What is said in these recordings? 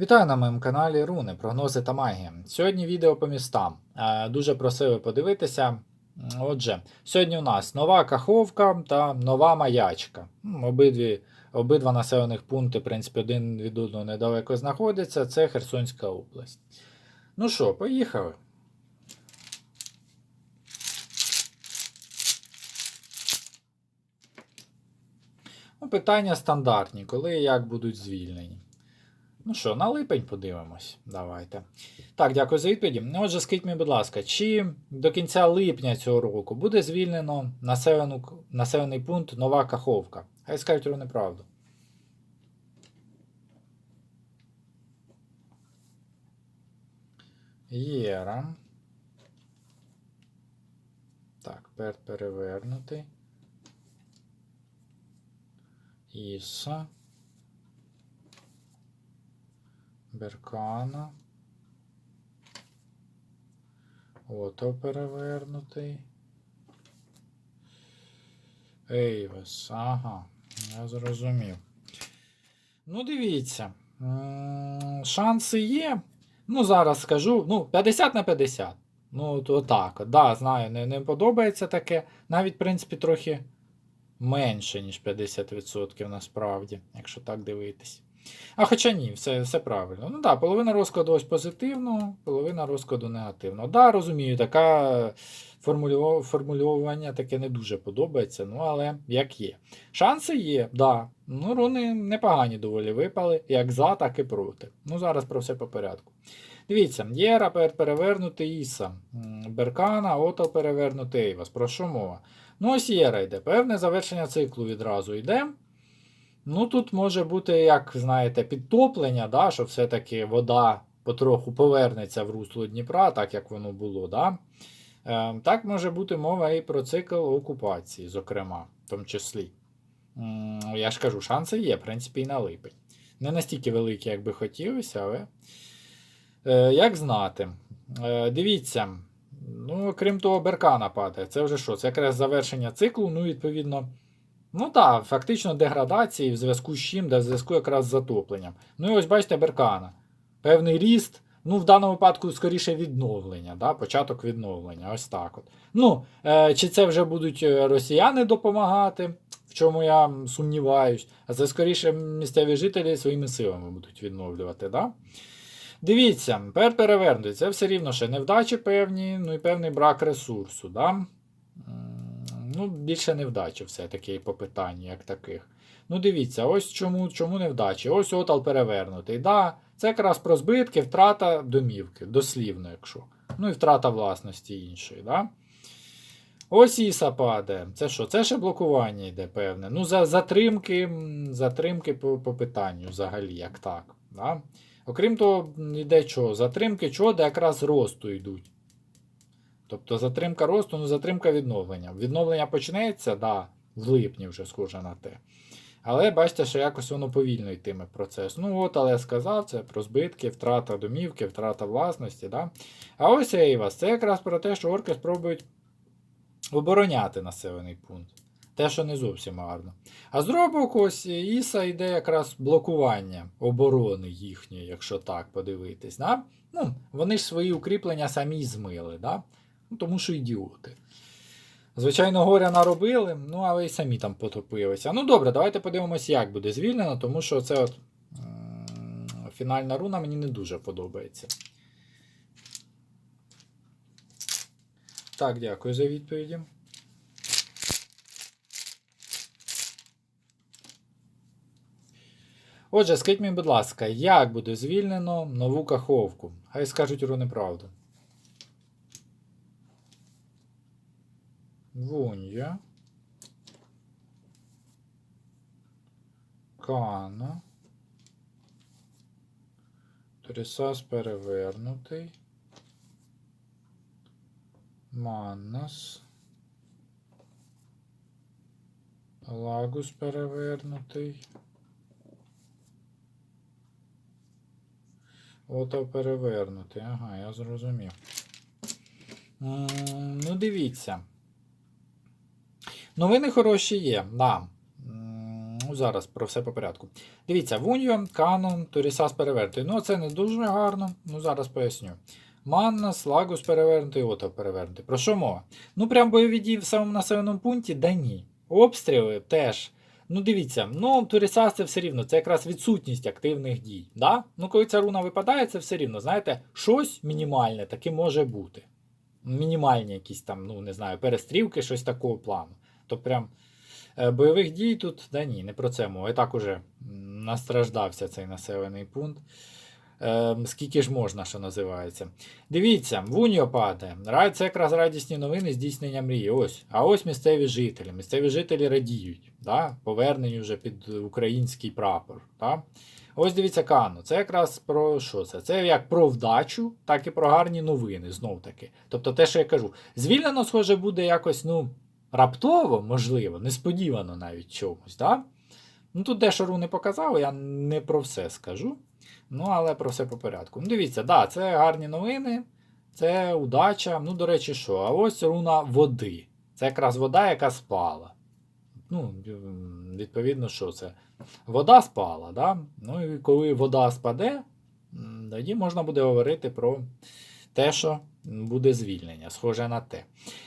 Вітаю на моєму каналі Руни, прогнози та магія. Сьогодні відео по містам. Е, Дуже просили подивитися. Отже, сьогодні у нас нова Каховка та нова Маячка. Обидві, обидва населених пункти, в принципі, один від одного недалеко знаходяться. Це Херсонська область. Ну що, поїхали. Ну, питання стандартні, коли і як будуть звільнені. Ну що, на липень подивимось. Давайте. Так, дякую за відповіді. Ну, Отже, скажіть мені, будь ласка, чи до кінця липня цього року буде звільнено населену, населений пункт Нова Каховка? Хай скажуть вони правду. Єра. Так, пер перевернутий. Іса. Беркана. Ото перевернутий. Ейвес. Ага, я зрозумів. Ну, дивіться. Шанси є. Ну, зараз скажу. Ну, 50 на 50. Ну, то так. Да, знаю, не, не подобається таке. Навіть, в принципі, трохи менше, ніж 50% насправді, якщо так дивитись. А хоча ні, все, все правильно. Ну да, половина розкладу ось позитивно, половина розкладу негативно. Да, розумію, таке формулювання, таке не дуже подобається, ну але як є. Шанси є, да. Ну, руни непогані доволі випали, як за, так і проти. Ну, зараз про все по порядку. Дивіться, Єра пер- перевернутий Іса, Беркана, Отал перевернутий Ейвас. Про що мова? Ну, ось Єра йде. Певне завершення циклу відразу йде. Ну, тут може бути, як знаєте, підтоплення, да, що все-таки вода потроху повернеться в русло Дніпра, так як воно було. Да? Е, так може бути мова і про цикл окупації, зокрема, в тому числі. М, Я ж кажу, шанси є, в принципі, і на липень. Не настільки великі, як би хотілося, але е, як знати. Е, дивіться, ну, крім того, Беркана падає. Це вже що? Це якраз завершення циклу, ну, відповідно. Ну так, фактично деградації в зв'язку з чим, де в зв'язку якраз з затопленням. Ну і ось бачите, Беркана. Певний ріст, ну в даному випадку скоріше відновлення, да? початок відновлення. Ось так от. Ну, е, чи це вже будуть е, росіяни допомагати, в чому я сумніваюсь, а це скоріше місцеві жителі своїми силами будуть відновлювати. Да? Дивіться, пер перевернути, це все рівно ще невдачі певні, ну і певний брак ресурсу. Да? Ну, більше невдачі все-таки по питанню, як таких. Ну, дивіться, ось чому чому невдачі. Ось отал перевернутий. Да, Це якраз про збитки, втрата домівки, дослівно, якщо. Ну і втрата власності іншої. Да? Ось Іса падає. Це що? Це ще блокування йде, певне. Ну, за затримки, затримки по, по питанню взагалі, як так. Да? Окрім того, йде що? Затримки чого, де якраз росту йдуть. Тобто затримка росту, ну затримка відновлення. Відновлення почнеться, да, в липні вже схоже на те. Але бачите, що якось воно повільно йтиме процес. Ну от, але я сказав, це про збитки, втрата домівки, втрата власності. Да? А ось Ейвас, це якраз про те, що орки спробують обороняти населений пункт. Те, що не зовсім гарно. А з боку, ось Іса йде якраз блокування оборони їхньої, якщо так подивитись. Да? Ну, вони ж свої укріплення самі змили. Да? Ну, тому що ідіоти. Звичайно, горя наробили, ну але й самі там потопилися. Ну добре, давайте подивимось, як буде звільнено, тому що це от фінальна руна мені не дуже подобається. Так, дякую за відповіді. Отже, скажіть мені, будь ласка, як буде звільнено нову каховку? Хай скажуть руни правду. Вунья. Кана. Трісас перевернутий. Маннас. Лагус перевернутий. Ото перевернутий. Ага, я зрозумів. Ну, дивіться. Новини хороші є, да. Ну, зараз про все по порядку. Дивіться, Вуньо, Канон, Турісас перевернутий. Ну, це не дуже гарно. Ну, зараз поясню. Маннас, Лагус перевернутий, Ото перевернутий. Про що мова? Ну, прям бойові дії в самому населеному пункті, да ні. Обстріли теж. Ну, дивіться, ну, Турісас це все рівно, це якраз відсутність активних дій. Да? Ну, коли ця руна випадає, це все рівно, знаєте, щось мінімальне таки може бути. Мінімальні якісь там, ну, не знаю, перестрілки, щось такого плану. То прям е, бойових дій тут, да ні, не про це мова. І так уже настраждався цей населений пункт. Е, скільки ж можна, що називається. Дивіться, Вуньо падає. Це якраз радісні новини здійснення мрії. Ось. А ось місцеві жителі. Місцеві жителі радіють. Да? Поверненню вже під український прапор. Да? Ось дивіться Кану. Це якраз про що це? Це як про вдачу, так і про гарні новини, знов таки. Тобто те, що я кажу, звільнено, схоже, буде якось, ну, раптово, можливо, несподівано навіть чомусь. Да? Ну тут дещо руни показали, я не про все скажу. Ну, але про все по порядку. Ну, дивіться, да, це гарні новини, це удача. Ну, до речі, що? А ось руна води. Це якраз вода, яка спала. Ну, відповідно, що це? Вода спала, да? Ну і коли вода спаде, тоді можна буде говорити про те, що буде звільнення, схоже на те.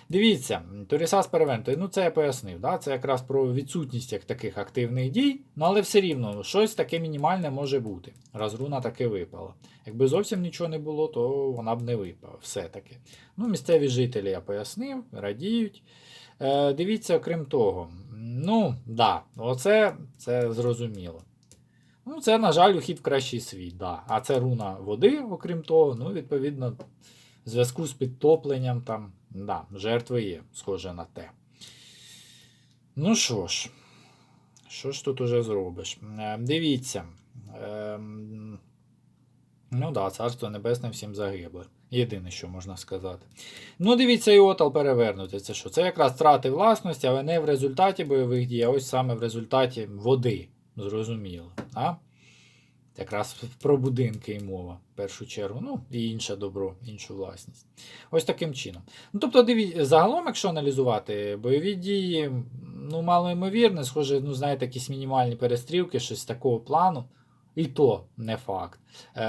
Дивіться, Турісас перевернутий, ну це я пояснив. Да? Це якраз про відсутність як таких активних дій, ну але все рівно щось таке мінімальне може бути. Раз руна таки випала. Якби зовсім нічого не було, то вона б не випала. Все-таки. Ну, місцеві жителі я пояснив, радіють. Е, дивіться, окрім того, ну, да, оце це зрозуміло. Ну, це, на жаль, ухід в кращий світ, да. А це руна води, окрім того, ну, відповідно, в зв'язку з підтопленням там, да, жертви є, схоже на те. Ну що ж, що ж тут уже зробиш? Е, дивіться. Ем, ну да, царство небесне всім загибле. Єдине, що можна сказати. Ну, дивіться, і отал перевернути. Це що? Це якраз втрати власності, але не в результаті бойових дій, а ось саме в результаті води. Зрозуміло. А? Якраз про будинки і мова, в першу чергу. Ну, і інше добро, іншу власність. Ось таким чином. Ну, тобто, дивіться, загалом, якщо аналізувати бойові дії, ну, мало ймовірне, схоже, ну, знаєте, якісь мінімальні перестрілки, щось такого плану. І то не факт. Е,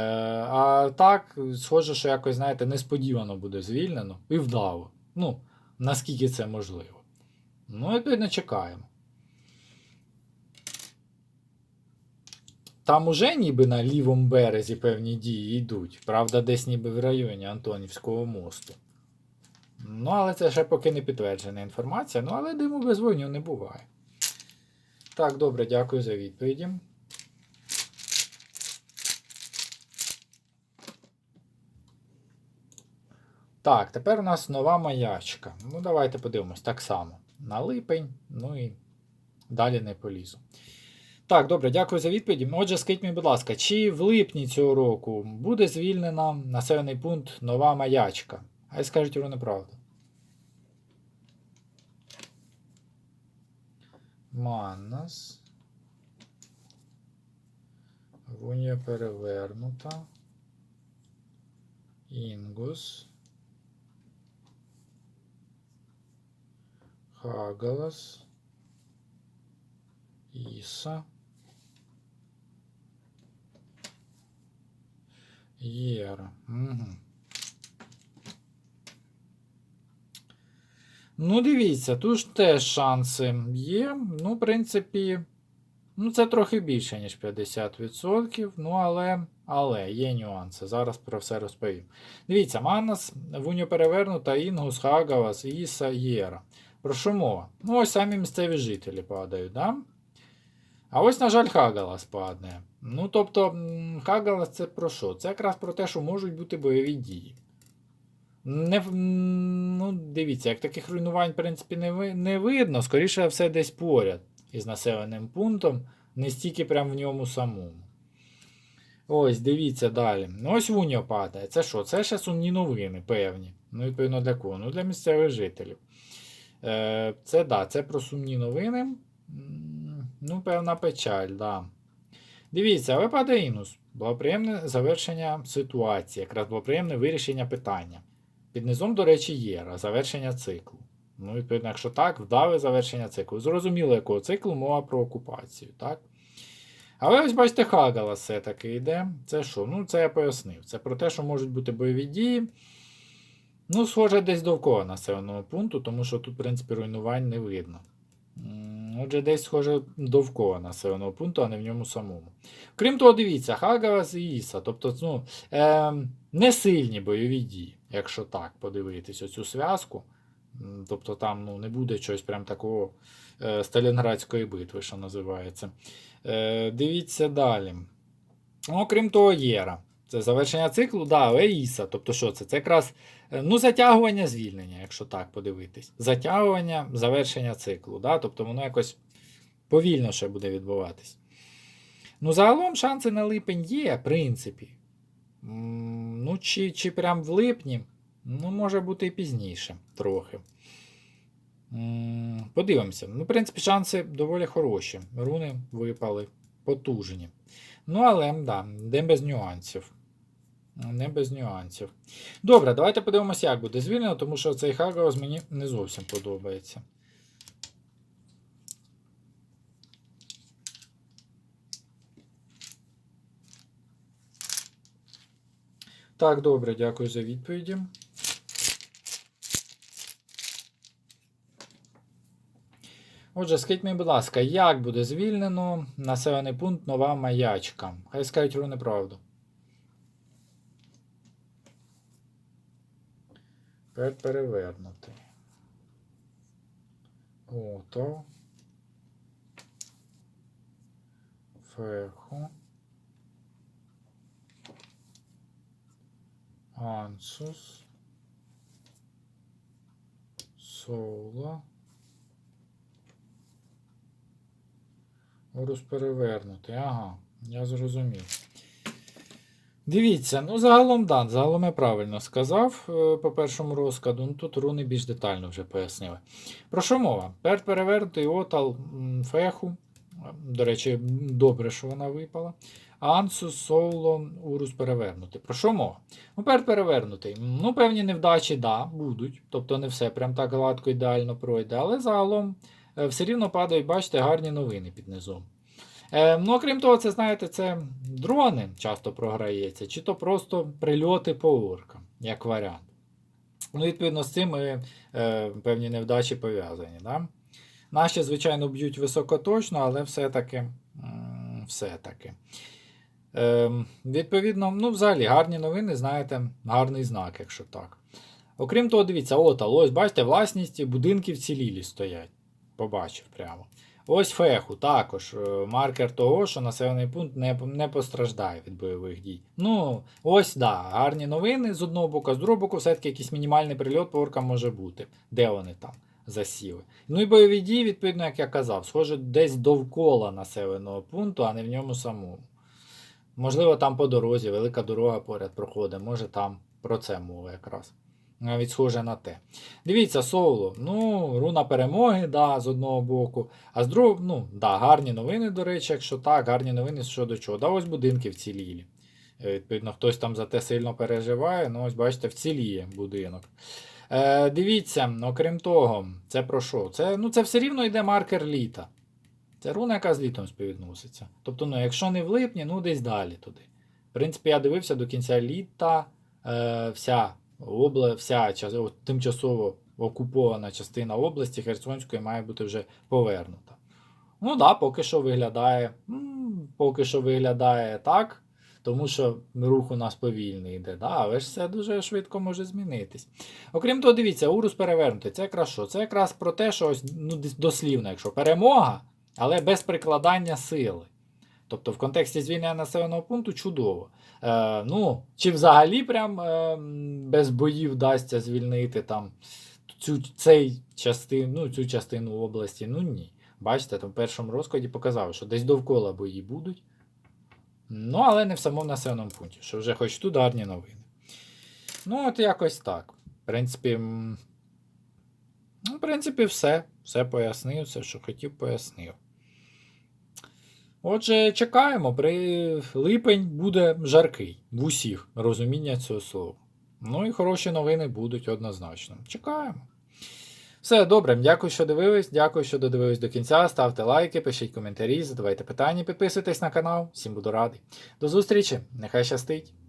а так, схоже, що якось, знаєте, несподівано буде звільнено і вдало. Ну, наскільки це можливо. Ну, відповідно, чекаємо. Там уже ніби на лівому березі певні дії йдуть. Правда, десь ніби в районі Антонівського мосту. Ну, але це ще поки не підтверджена інформація. Ну, але диму без вогню не буває. Так, добре, дякую за відповіді. Так, тепер у нас нова маячка. Ну, давайте подивимось так само. На липень, ну і далі не полізу. Так, добре, дякую за відповіді. Отже, скажіть мені, будь ласка, чи в липні цього року буде звільнена населений пункт нова маячка? Хай скажуть вони неправду. Маннас. Вунія перевернута. Інгус. Хагалас. Іса. Єра. Угу. Ну, дивіться, тут ж теж шанси є. Ну, в принципі, ну, це трохи більше, ніж 50%. Ну, але, але є нюанси. Зараз про все розповім. Дивіться, Манас, Вуньо перевернута, Інгус, Хагавас, Іса, Єра. Про що мова? Ну, ось самі місцеві жителі падають, да? А ось, на жаль, Хагалас падає. Ну, тобто, Хагалас це про що? Це якраз про те, що можуть бути бойові дії. Не, ну, дивіться, як таких руйнувань, в принципі, не, не видно, скоріше все десь поряд із населеним пунктом, не стільки прямо в ньому самому. Ось, дивіться далі. Ну, ось Вуньо падає. Це що? Це ще сумні новини, певні. Ну, відповідно, для кого? Ну, для місцевих жителів. Е, це да, це про сумні новини. Ну, певна печаль, да. Дивіться, випаде інус. Благоприємне завершення ситуації, якраз благоприємне вирішення питання. Під низом, до речі, єра, завершення циклу. Ну, відповідно, якщо так, вдале завершення циклу. Зрозуміло, якого циклу мова про окупацію, так? Але ось бачите, Хагала все-таки йде. Це що? Ну, це я пояснив. Це про те, що можуть бути бойові дії. Ну, схоже, десь довкола населеного пункту, тому що тут, в принципі, руйнувань не видно. Отже, десь схоже довкола населеного пункту, а не в ньому самому. Крім того, дивіться, Хагалас і Іса. Тобто, ну, е, не сильні бойові дії, якщо так подивитись оцю зв'язку. Тобто там ну, не буде чогось прям такого е, Сталінградської битви, що називається. Е, дивіться далі. Ну, крім того, Єра. Це завершення циклу, да, але Іса. Тобто, що це? Це якраз е, ну, затягування звільнення, якщо так подивитись. Затягування, завершення циклу. Да? Тобто воно якось повільно ще буде відбуватись. Ну, загалом шанси на липень є, в принципі. Ну, чи, чи прям в липні, ну, може бути і пізніше трохи. Подивимося. Ну, в принципі, шанси доволі хороші. Руни випали потужні. Ну, але, да, не без нюансів. Не без нюансів. Добре, давайте подивимося, як буде звільнено, тому що цей Хагаус мені не зовсім подобається. Так, добре, дякую за відповіді. Отже, скажіть мені, будь ласка, як буде звільнено населений пункт Нова Маячка? Хай скажуть руни правду. Тепер перевернути. Ото. Феху. Ансус. Соло. Урус перевернути. Ага, я зрозумів. Дивіться, ну загалом да, загалом я правильно сказав е, по першому розкладу. Ну тут руни більш детально вже пояснили. Про що мова? Перевернутий отал феху. До речі, добре, що вона випала. Ансус, Соуло, Урус перевернутий. Про що мова? Ну, перт перевернутий. Ну, певні невдачі, да, будуть. Тобто не все прям так гладко ідеально пройде, але загалом все рівно падають, бачите, гарні новини під низом. Е, ну, окрім того, це, знаєте, це дрони часто програється, чи то просто прильоти по оркам, як варіант. Ну, відповідно, з цим е, певні невдачі пов'язані. Да? Наші, звичайно, б'ють високоточно, але все-таки. все-таки. Е, відповідно, ну, взагалі, гарні новини, знаєте, гарний знак, якщо так. Окрім того, дивіться, от, ось, бачите, власність будинків цілілі стоять. Побачив прямо. Ось феху, також е, маркер того, що населений пункт не, не постраждає від бойових дій. Ну, ось да, гарні новини з одного боку, з другого боку, все-таки якийсь мінімальний прильот по оркам може бути. Де вони там засіли? Ну і бойові дії, відповідно, як я казав, схоже, десь довкола населеного пункту, а не в ньому самому. Можливо, там по дорозі, велика дорога поряд проходить, може там про це мова якраз. Навіть схоже на те. Дивіться, соло. Ну, руна перемоги, да, з одного боку. А з другого, ну, да, гарні новини, до речі, якщо так, гарні новини щодо чого. Да, ось будинки вцілілі. Е, Відповідно, хтось там за те сильно переживає. Ну, ось бачите, вціліє будинок. Е, Дивіться, окрім того, це про що? Це, ну, це все рівно йде маркер літа. Це руна, яка з літом співвідноситься. Тобто, ну, якщо не в липні, ну десь далі туди. В принципі, я дивився до кінця літа е, вся обла... вся тимчасово окупована частина області Херсонської має бути вже повернута. Ну так, да, поки що виглядає. Поки що виглядає так, тому що рух у нас повільний йде, да, але ж все дуже швидко може змінитись. Окрім того, дивіться, урус перевернутий. Це якраз що? Це якраз про те, що ось, ну, дослівно, якщо перемога, але без прикладання сили. Тобто в контексті звільнення населеного пункту чудово. Е, ну, Чи взагалі прям е, без боїв вдасться звільнити там цю, цей частин, ну, цю частину області? Ну ні. Бачите, там в першому розкладі показав, що десь довкола бої будуть. Ну, але не в самому населеному пункті, що вже хоч тут гарні новини. Ну, от якось так. В принципі, ну, в принципі, все. Все пояснив, все, що хотів, пояснив. Отже, чекаємо, при липень буде жаркий в усіх розуміння цього слова. Ну і хороші новини будуть однозначно. Чекаємо. Все добре, дякую, що дивились. Дякую, що додивились до кінця. Ставте лайки, пишіть коментарі, задавайте питання, підписуйтесь на канал. Всім буду радий. До зустрічі, нехай щастить!